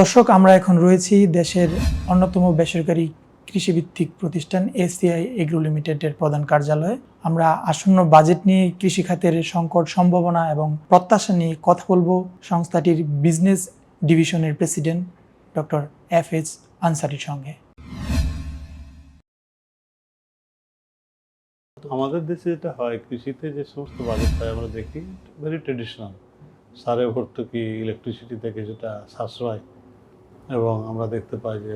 দর্শক, আমরা এখন রয়েছি দেশের অন্যতম বেসরকারি কৃষিভিত্তিক প্রতিষ্ঠান এসিআই এগ্রো লিমিটেডের প্রধান কার্যালয়ে। আমরা আসন্ন বাজেট নিয়ে কৃষি খাতের সংকট সম্ভাবনা এবং প্রত্যাশা নিয়ে কথা বলব সংস্থাটির বিজনেস ডিভিশনের প্রেসিডেন্ট ডক্টর এফ এইচ আনসারির সঙ্গে। আমাদের দেশে যেটা হয়, কৃষিতে যে সমস্ত বাজেট হয়, আমরা দেখি ভেরি ট্রেডিশনাল সারে ভর্তুকি ইলেকট্রিসিটি থেকে যেটা সাশ্রয় এবং আমরা দেখতে পাই যে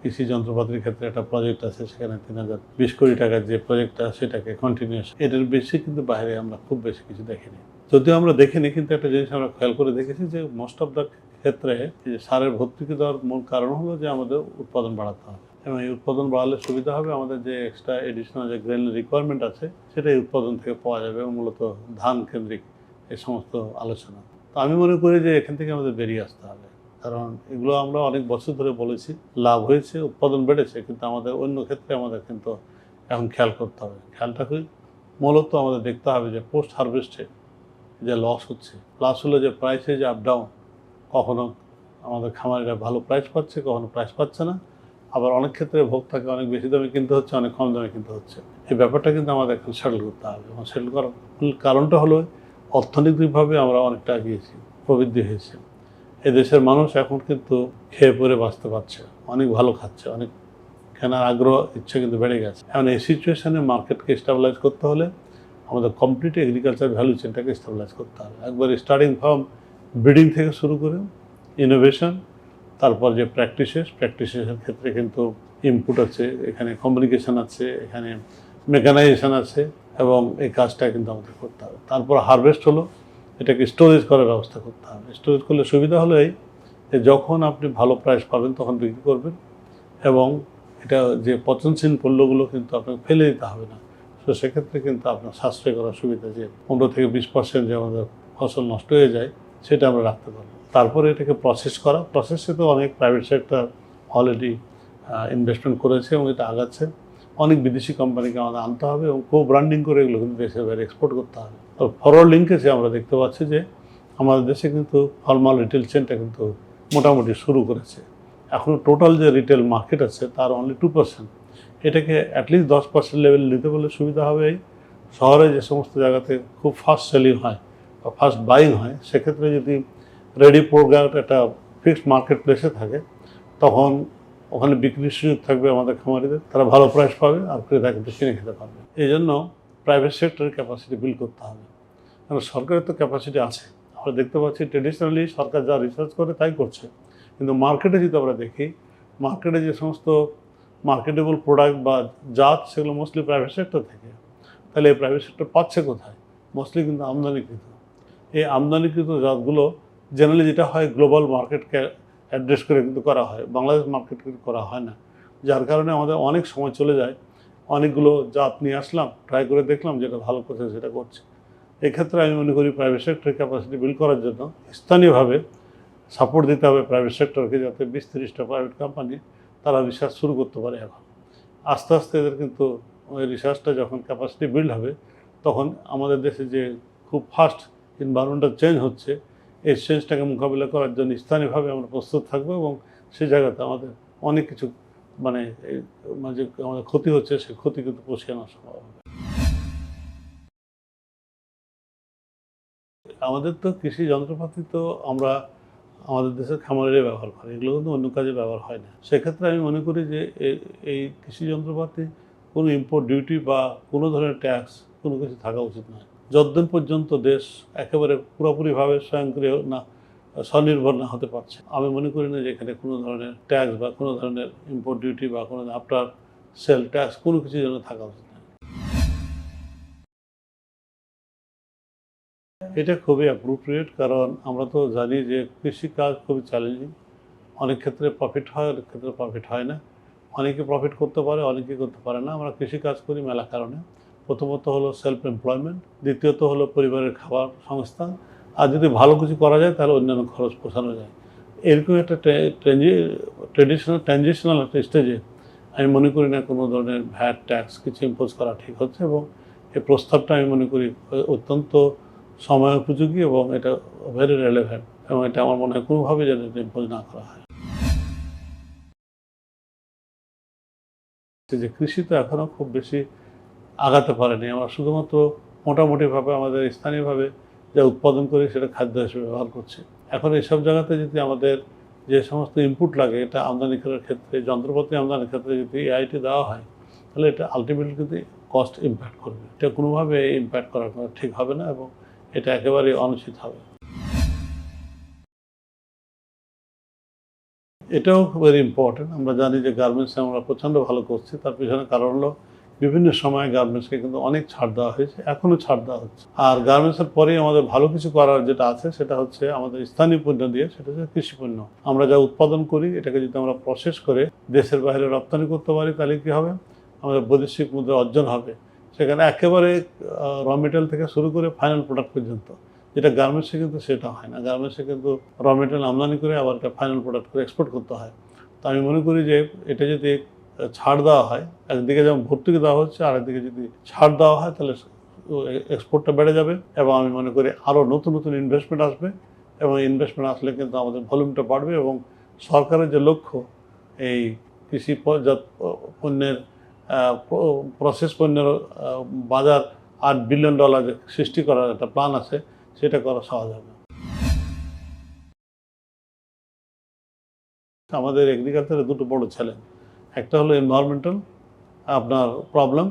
কৃষি যন্ত্রপাতির ক্ষেত্রে একটা প্রজেক্ট আছে, সেখানে তিন হাজার বিশ কোটি টাকার যে প্রজেক্টটা সেটাকে কন্টিনিউস এটার বেশি কিন্তু বাইরে আমরা খুব বেশি কিছু দেখিনি। যদিও আমরা দেখিনি, কিন্তু একটা জিনিস আমরা খেয়াল করে দেখেছি যে মোস্ট অফ দ্য ক্ষেত্রে যে সারের ভর্তুকি দেওয়ার মূল কারণ হলো যে আমাদের উৎপাদন বাড়াতে হবে। এবং এই উৎপাদন বাড়ালে সুবিধা হবে, আমাদের যে এক্সট্রা এডিশনাল যে গ্রেন রিকোয়ারমেন্ট আছে সেটা এই উৎপাদন থেকে পাওয়া যাবে এবং মূলত ধান কেন্দ্রিক এই সমস্ত আলোচনা। তো আমি মনে করি যে এখান থেকে আমাদের বেরিয়ে আসতে হবে। কারণ এগুলো আমরা অনেক বছর ধরে বলেছি, লাভ হয়েছে, উৎপাদন বেড়েছে, কিন্তু আমাদের অন্য ক্ষেত্রে আমাদের কিন্তু এখন খেয়াল করতে হবে। খেয়ালটা কি মূলত আমাদের দেখতে হবে যে পোস্ট হারভেস্টে যে লস হচ্ছে প্লাস হলো যে প্রাইসে যে আপ ডাউন কখনো আমাদের খামারিরা ভালো প্রাইস পাচ্ছে, কখনো প্রাইস পাচ্ছে না। আবার অনেক ক্ষেত্রে ভোক্তাকে অনেক বেশি দামে কিনতে হচ্ছে, অনেক কম দামে কিনতে হচ্ছে। এই ব্যাপারটা কিন্তু আমাদের এখন সেটেল করতে হবে এবং সেটেল করার কারণটা হলো অর্থনৈতিকভাবে আমরা অনেকটা এগিয়েছি, প্রবৃদ্ধি হয়েছে। দেশের মানুষ এখন কিন্তু খেয়ে পরে বাঁচতে পারছে অনেক ভালো খাচ্ছে, অনেক কেনার আগ্রহ, ইচ্ছে কিন্তু বেড়ে গেছে। এখন এই সিচুয়েশনে মার্কেটকে স্টাবলাইজ করতে হলে আমাদের কমপ্লিট এগ্রিকালচার ভ্যালু চেনটাকে স্টাবলাইজ করতে হবে। একবার স্টার্টিং ফ্রম ব্রিডিং থেকে শুরু করে ইনোভেশন তারপর যে প্র্যাকটিসেস প্র্যাকটিসেসের ক্ষেত্রে কিন্তু ইনপুট আছে, এখানে কমিউনিকেশন আছে, এখানে মেকানাইজেশন আছে, এবং এই কাজটা কিন্তু আমাদের করতে হবে। তারপর হারভেস্ট হলো এটাকে স্টোরেজ করার ব্যবস্থা করতে হবে। স্টোরেজ করলে সুবিধা হলো এই যে যখন আপনি ভালো প্রাইস পাবেন তখন বিক্রি করবেন এবং এটা যে পচনশীল পণ্যগুলো কিন্তু আপনাকে ফেলে দিতে হবে না। তো সেক্ষেত্রে কিন্তু আপনার সাশ্রয় করার সুবিধা যে পনেরো থেকে বিশ পার্সেন্ট যে আমাদের ফসল নষ্ট হয়ে যায়, সেটা আমরা রাখতে পারব। তারপরে এটাকে প্রসেস করা। প্রসেসে তো অনেক প্রাইভেট সেক্টর অলরেডি ইনভেস্টমেন্ট করেছে এবং এটা আগাচ্ছে। অনেক বিদেশি কোম্পানিকে আমাদের আনতে হবে এবং কো ব্র্যান্ডিং করে এগুলো কিন্তু দেশের বাইরে এক্সপোর্ট করতে হবে। তো ফরওয়ার্ড লিঙ্কেজে আমরা দেখতে পাচ্ছি যে আমাদের দেশে কিন্তু ফলমাল রিটেল চেনটা কিন্তু মোটামুটি শুরু করেছে। এখন টোটাল যে রিটেল মার্কেট আছে তার অনলি টু পার্সেন্ট এটাকে অ্যাটলিস্ট দশ পার্সেন্ট লেভেল নিতে বললে সুবিধা হবে এই। শহরে যে সমস্ত জায়গাতে খুব ফাস্ট সেলিং হয় বা ফাস্ট বাইং হয়, সেক্ষেত্রে যদি রেডি প্রোডাক্ট একটা ফিক্সড মার্কেট প্লেসে থাকে, তখন ওখানে বিক্রির সুযোগ থাকবে আমাদের খামারিদের, তারা ভালো প্রাইস পাবে আর ক্রেতা কিন্তু কিনে খেতে পারবে। এই জন্য প্রাইভেট সেক্টরের ক্যাপাসিটি বিল্ড করতে হবে। কারণ সরকারের তো ক্যাপাসিটি আছে। আমরা দেখতে পাচ্ছি ট্রেডিশনালি সরকার যা রিসার্চ করে তাই করছে। কিন্তু মার্কেটে যদি আমরা দেখি মার্কেটে যে সমস্ত মার্কেটেবল প্রোডাক্ট বা জাত সেগুলো মোস্টলি প্রাইভেট সেক্টর থেকে, তাহলে এই প্রাইভেট সেক্টর পাচ্ছে কোথায়? মোস্টলি কিন্তু আমদানিকৃত। এই আমদানিকৃত জাতগুলো জেনারেলি যেটা হয় গ্লোবাল মার্কেটকে অ্যাড্রেস করে কিন্তু করা হয়। বাংলাদেশ মার্কেট কিন্তু করা হয় না। যার কারণে আমাদের অনেক সময় চলে যায়। অনেকগুলো জাত নিয়ে আসলাম ট্রাই করে দেখলাম যেটা ভালো করছে সেটা করছে। এক্ষেত্রে আমি মনে করি প্রাইভেট সেক্টর ক্যাপাসিটি বিল্ড করার জন্য স্থানীয়ভাবে সাপোর্ট দিতে হবে প্রাইভেট সেক্টরকে যাতে বিশ তিরিশটা প্রাইভেট কোম্পানি তারা রিসার্চ শুরু করতে পারে এখন। আস্তে আস্তে এদের কিন্তু ওই রিসার্চটা যখন ক্যাপাসিটি বিল্ড হবে, তখন আমাদের দেশে যে খুব ফাস্ট এনভায়রনমেন্টটা চেঞ্জ হচ্ছে এই চেঞ্জটাকে মোকাবিলা করার জন্য স্থানীয়ভাবে আমরা প্রস্তুত থাকব এবং সেই জায়গাতে আমাদের অনেক কিছু মানে মানে যে আমাদের ক্ষতি হচ্ছে সেই ক্ষতি কিন্তু পুষিয়ে আনা সম্ভব হবে। আমাদের তো কৃষি যন্ত্রপাতি তো আমরা আমাদের দেশের খামারেরই ব্যবহার করে, এগুলো কিন্তু অন্য কাজে ব্যবহার হয় না। সেক্ষেত্রে আমি মনে করি যে এই কৃষি যন্ত্রপাতি কোনো ইম্পোর্ট ডিউটি বা কোনো ধরনের ট্যাক্স কোনো কিছু থাকা উচিত নয়। যতদিন পর্যন্ত দেশ একেবারে পুরোপুরিভাবে স্বয়ংক্রিয় না, স্বনির্ভর না হতে পারছে, আমি মনে করি না যে এখানে কোনো ধরনের ট্যাক্স বা কোনো ধরনের ইম্পোর্ট ডিউটি বা কোনো আফটার সেল ট্যাক্স কোনো কিছু যেন থাকা উচিত এটা খুবই অ্যাপ্রোপ্রিয়েট কারণ আমরা তো জানি যে কৃষিকাজ খুবই চ্যালেঞ্জিং অনেক ক্ষেত্রে প্রফিট হয়, অনেক ক্ষেত্রে প্রফিট হয় না। অনেকে প্রফিট করতে পারে, অনেকে করতে পারে না। আমরা কৃষিকাজ করি মেলা কারণে। প্রথমত হলো সেলফ এমপ্লয়মেন্ট দ্বিতীয়ত হলো পরিবারের খাবার সংস্থান আর যদি ভালো কিছু করা যায় তাহলে অন্যান্য খরচ পোষানো যায়। এরকম একটা ট্রেডিশনাল ট্রানজিশনাল একটা স্টেজে আমি মনে করি না কোনো ধরনের ভ্যাট ট্যাক্স কিছু ইম্পোজ করা ঠিক হচ্ছে এবং এই প্রস্তাবটা আমি মনে করি অত্যন্ত সময় উপযোগী এবং এটা ভেরি রেলেভেন্ট এবং এটা আমার মনে হয় কোনোভাবে যেন ইম্পোজ না করা হয়। যে কৃষি তো এখনও খুব বেশি আগাতে পারেনি। আমরা শুধুমাত্র মোটামুটিভাবে আমাদের স্থানীয়ভাবে যা উৎপাদন করি সেটা খাদ্য হিসেবে ব্যবহার করছি। এখন এইসব জায়গাতে যদি আমাদের যে সমস্ত ইনপুট লাগে, এটা আমদানি করার ক্ষেত্রে, যন্ত্রপাতি আমদানির ক্ষেত্রে যদি এআইটি দেওয়া হয়, তাহলে এটা আলটিমেটলি কিন্তু কস্ট ইম্প্যাক্ট করবে। এটা কোনোভাবে ইম্প্যাক্ট করা ঠিক হবে না এবং এটা একেবারেই অনুচিত হবে। এটাও ভেরি ইম্পর্টেন্ট আমরা জানি যে গার্মেন্টসে আমরা প্রচণ্ড ভালো করছি। তার পিছনে কারণ হলো বিভিন্ন সময়ে গার্মেন্টসকে কিন্তু অনেক ছাড় দেওয়া হয়েছে এখনও ছাড় দেওয়া হচ্ছে। আর গার্মেন্টসের পরেই আমাদের ভালো কিছু করার যেটা আছে, সেটা হচ্ছে আমাদের স্থানীয় পণ্য দিয়ে, সেটা হচ্ছে কৃষি পণ্য। আমরা যা উৎপাদন করি, এটাকে যদি আমরা প্রসেস করে দেশের বাইরে রপ্তানি করতে পারি, তাহলে কী হবে? আমাদের বৈদেশিক মুদ্রা অর্জন হবে। সেখানে একেবারে র মেটেরিয়াল থেকে শুরু করে ফাইনাল প্রোডাক্ট পর্যন্ত। যেটা গার্মেন্টসে কিন্তু সেটা হয় না। গার্মেন্টসে কিন্তু র মেটেরিয়াল আমদানি করে আবার এটা ফাইনাল প্রোডাক্ট করে এক্সপোর্ট করতে হয়। তো আমি মনে করি যে এটা যদি ছাড় দেওয়া হয়। একদিকে যেমন ভর্তুকি দেওয়া হচ্ছে আর একদিকে যদি ছাড় দেওয়া হয়, তাহলে এক্সপোর্টটা বেড়ে যাবে এবং আমি মনে করি আরও নতুন নতুন ইনভেস্টমেন্ট আসবে এবং ইনভেস্টমেন্ট আসলে কিন্তু আমাদের ভলিউমটা বাড়বে এবং সরকারের যে লক্ষ্য, এই কৃষি পণ্যের প্রসেস পণ্যের বাজার আট বিলিয়ন ডলার সৃষ্টি করার একটা প্ল্যান আছে, সেটা করা সহজ হবে। আমাদের এগ্রিকালচারের দুটো বড় চ্যালেঞ্জ একটা হলো এনভায়রনমেন্টাল আপনার প্রবলেম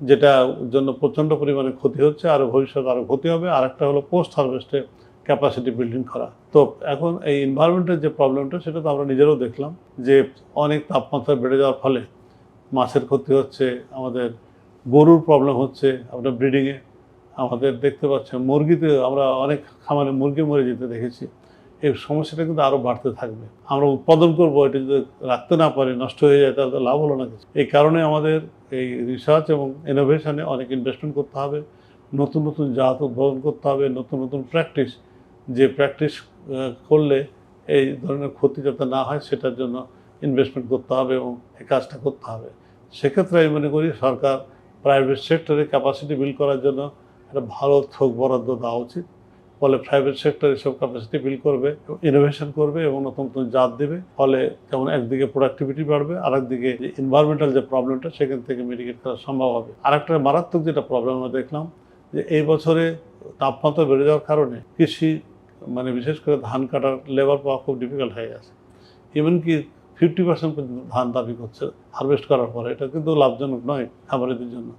যেটা জন্য প্রচণ্ড পরিমাণে ক্ষতি হচ্ছে, আর ভবিষ্যতে আরও ক্ষতি হবে। আর একটা হলো পোস্ট হারভেস্টে ক্যাপাসিটি বিল্ডিং করা। তো এখন এই এনভায়রনমেন্টের যে প্রবলেমটা সেটা তো আমরা নিজেরাও দেখলাম যে অনেক তাপমাত্রা বেড়ে যাওয়ার ফলে মাছের ক্ষতি হচ্ছে, আমাদের গরুর প্রবলেম হচ্ছে, আপনার ব্রিডিংয়ে আমাদের দেখতে পাচ্ছেন মুরগিতে আমরা অনেক খামারে মুরগি মরে যেতে দেখেছি। এই সমস্যাটা কিন্তু আরও বাড়তে থাকবে। আমরা উৎপাদন করব, এটা যদি রাখতে না পারি, নষ্ট হয়ে যায়, তাহলে লাভ হলো না কিছু। এই কারণে আমাদের এই রিসার্চ এবং ইনোভেশনে অনেক ইনভেস্টমেন্ট করতে হবে, নতুন নতুন জাত উদ্ভাবন করতে হবে, নতুন নতুন প্র্যাকটিস যে প্র্যাকটিস করলে এই ধরনের ক্ষতি যাতে না হয়, সেটার জন্য ইনভেস্টমেন্ট করতে হবে এবং এই কাজটা করতে হবে। সেক্ষেত্রে আমি মনে করি সরকার প্রাইভেট সেক্টরে ক্যাপাসিটি বিল্ড করার জন্য একটা ভালো থোক বরাদ্দ দেওয়া উচিত। ফলে প্রাইভেট সেক্টর এসব ক্যাপাসিটি বিল্ড করবে ইনোভেশন করবে এবং নতুন নতুন জাত দেবে। ফলে যেমন একদিকে প্রোডাক্টিভিটি বাড়বে আর একদিকে যে এনভায়রনমেন্টাল যে প্রবলেমটা সেখান থেকে মিটিগেট করা সম্ভব হবে। আর একটা মারাত্মক যেটা প্রবলেম আমরা দেখলাম, যে এই বছরে তাপমাত্রা বেড়ে যাওয়ার কারণে কৃষি মানে বিশেষ করে ধান কাটার লেবার পাওয়া খুব ডিফিকাল্ট হয়ে গেছে। ইভেন কি ফিফটি পার্সেন্ট পর্যন্ত ধান দাবি করছে হারভেস্ট করার পরে। এটা কিন্তু লাভজনক নয় খামারিদের জন্য।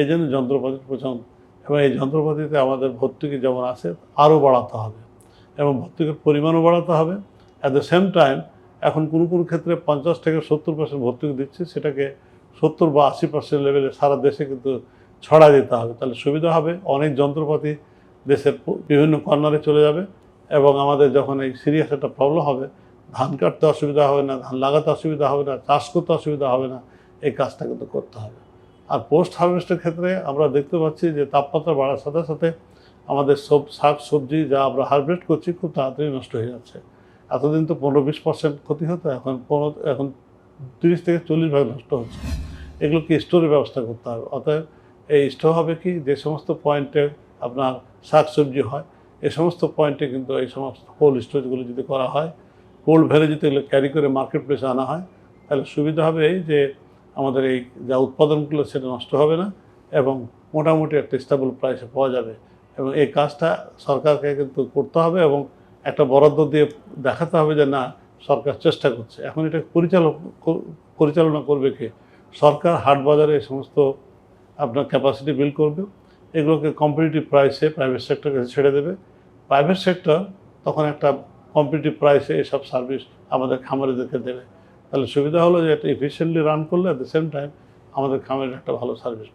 এই জন্য যন্ত্রপাতির প্রচলন এবং এই যন্ত্রপাতিতে আমাদের ভর্তুকি যেমন আছে, আরও বাড়াতে হবে এবং ভর্তুকির পরিমাণও বাড়াতে হবে। অ্যাট দ্য সেম টাইম এখন কোনো কোনো ক্ষেত্রে পঞ্চাশ থেকে সত্তর পার্সেন্ট ভর্তুকি দিচ্ছে, সেটাকে সত্তর বা আশি পার্সেন্ট লেভেলে সারা দেশে কিন্তু ছড়া দিতে হবে। তাহলে সুবিধা হবে, অনেক যন্ত্রপাতি দেশের বিভিন্ন কর্নারে চলে যাবে এবং আমাদের যখন এই সিরিয়াস একটা প্রবলেম হবে, ধান কাটতে অসুবিধা হবে না, ধান লাগাতে অসুবিধা হবে না, চাষ করতে অসুবিধা হবে না, এই কাজটা কিন্তু করতে হবে। আর পোস্ট হারভেস্টের ক্ষেত্রে আমরা দেখতে পাচ্ছি যে তাপমাত্রা বাড়ার সাথে সাথে আমাদের সব শাক, সবজি যা আমরা হারভেস্ট করছি খুব তাড়াতাড়ি নষ্ট হয়ে যাচ্ছে। এতদিন তো পনেরো বিশ পার্সেন্ট ক্ষতি হতো, এখন পনেরো, এখন তিরিশ থেকে চল্লিশ ভাগ নষ্ট হচ্ছে। এগুলোকে স্টোরের ব্যবস্থা করতে হবে? অতএব এই স্টোর হবে কি যে সমস্ত পয়েন্টে আপনার শাক, সবজি হয়, এ সমস্ত পয়েন্টে কিন্তু এই সমস্ত কোল্ড স্টোরেজগুলো যদি করা হয় কোল্ড ভ্যালি যদি এগুলো ক্যারি করে মার্কেট প্লেসে আনা হয়, তাহলে সুবিধা হবে এই যে আমাদের এই যা উৎপাদনগুলো সেটা নষ্ট হবে না এবং মোটামুটি একটা স্টেবল প্রাইসে পাওয়া যাবে। এবং এই কাজটা সরকারকে কিন্তু করতে হবে এবং একটা বরাদ্দ দিয়ে দেখাতে হবে যে না, সরকার চেষ্টা করছে। এখন এটা পরিচালক পরিচালনা করবে কে? সরকার হাট বাজারে এই সমস্ত আপনার ক্যাপাসিটি বিল্ড করবে। এগুলোকে কম্পিটিটিভ প্রাইসে প্রাইভেট সেক্টরকে ছেড়ে দেবে। প্রাইভেট সেক্টর তখন একটা কম্পিটিটিভ প্রাইসে এসব সার্ভিস আমাদের খামারিদেরকে দেবে। তাহলে সুবিধা হলো যে এটা এফিসিয়েন্টলি রান করলে অ্যাট দ্য সেম টাইম আমাদের খামের একটা ভালো সার্ভিস